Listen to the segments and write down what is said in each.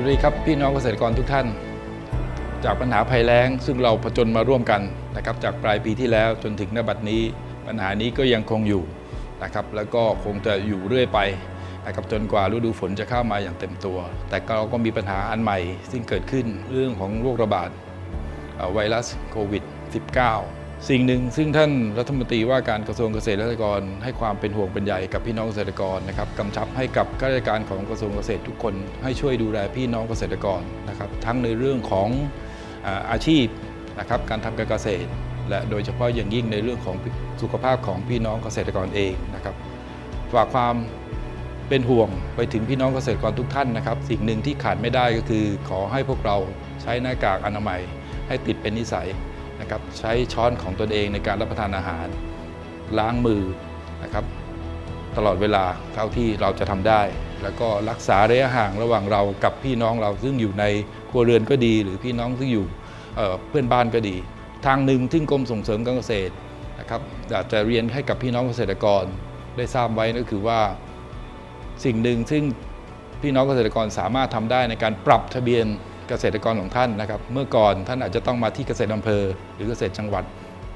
วัสดีครับพี่น้องเกษตรกรทุกท่าน จากปัญหาภัยแล้ง ซึ่งเราผจญมาร่วมกันนะครับจากปลายปีที่แล้วจนถึงณบัดนี้ ปัญหานี้ก็ยังคงอยู่นะครับแล้วก็คงจะอยู่เรื่อยไปนะครับจนกว่าฤดูฝนจะเข้ามาอย่างเต็มตัว แต่เราก็มีปัญหาอันใหม่ซึ่งเกิดขึ้นเรื่องของโรคระบาดไวรัสโควิด -19 สิ่งหนึ่งซึ่งท่านรัฐมนตรีว่าการกระทรวงเกษตรและสหกรณ์ให้ความเป็นห่วงเป็นใยกับพี่น้องเกษตรกรนะครับกำชับให้กับข้าราชการของกระทรวงเกษตรทุกคน ให้ช่วยดูแลพี่น้องเกษตรกรนะครับทั้งในเรื่องของอาชีพนะครับการทำการเกษตร และโดยเฉพาะอย่างยิ่งในเรื่องของสุขภาพของพี่น้องเกษตรกรเองนะครับฝากความเป็นห่วงไปถึงพี่น้องเกษตรกรทุกท่านนะครับ สิ่งหนึ่งที่ขาดไม่ได้ก็คือ ขอให้พวกเราใช้หน้ากากอนามัยให้ติดเป็นนิสัย นะครับใช้ช้อนของตนเองในการรับประทานอาหาร ล้างมือนะครับตลอดเวลาเท่าที่เราจะทำได้ แล้วก็รักษาระยะห่างระหว่างเรากับพี่น้องเราซึ่งอยู่ในครัวเรือนก็ดี หรือพี่น้องซึ่งอยู่เเพื่อนบ้านก็ดี ทางหนึ่งที่กรมส่งเสริมการเกษตรนะครับอยากจะเรียนให้กับพี่น้องเกษตรกรได้ทราบไว้ก็คือว่าสิ่งหนึ่งซึ่งพี่น้องเกษตรกรสามารถทำได้ในการปรับทะเบียน เกษตรกรของท่านนะครับ เมื่อก่อนท่านอาจจะต้องมาที่เกษตรอำเภอ หรือเกษตรจังหวัด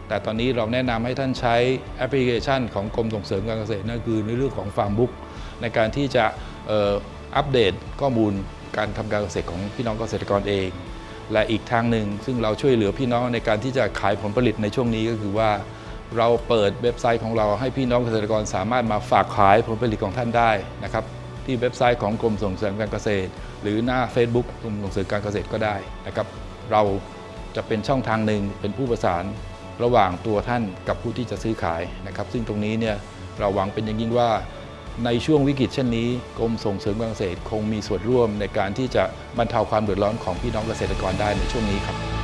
แต่ตอนนี้เราแนะนำให้ท่านใช้แอปพลิเคชันของกรมส่งเสริมการเกษตรนั่นคือในเรื่องของฟาร์มบุ๊กในการที่จะอัปเดตข้อมูลการทำการเกษตรของพี่น้องเกษตรกรเอง และอีกทางหนึ่งซึ่งเราช่วยเหลือพี่น้องในการที่จะขายผลผลิตในช่วงนี้ก็คือว่า เราเปิดเว็บไซต์ของเราให้พี่น้องเกษตรกรสามารถมาฝากขายผลผลิตของท่านได้นะครับ ที่เว็บไซต์ของกรมส่งเสริมการเกษตร หรือหน้า Facebook กรมส่งเสริมการเกษตรก็ได้นะครับ เราจะเป็นช่องทางหนึ่งเป็นผู้ประสานระหว่างตัวท่านกับผู้ที่จะซื้อขายนะครับ ซึ่งตรงนี้เนี่ยเราหวังเป็นอย่างยิ่งว่า ในช่วงวิกฤตเช่นนี้กรมส่งเสริมการเกษตรคงมีส่วนร่วมในการที่จะบรรเทาความเดือดร้อนของพี่น้องเกษตรกรได้ในช่วงนี้ครับ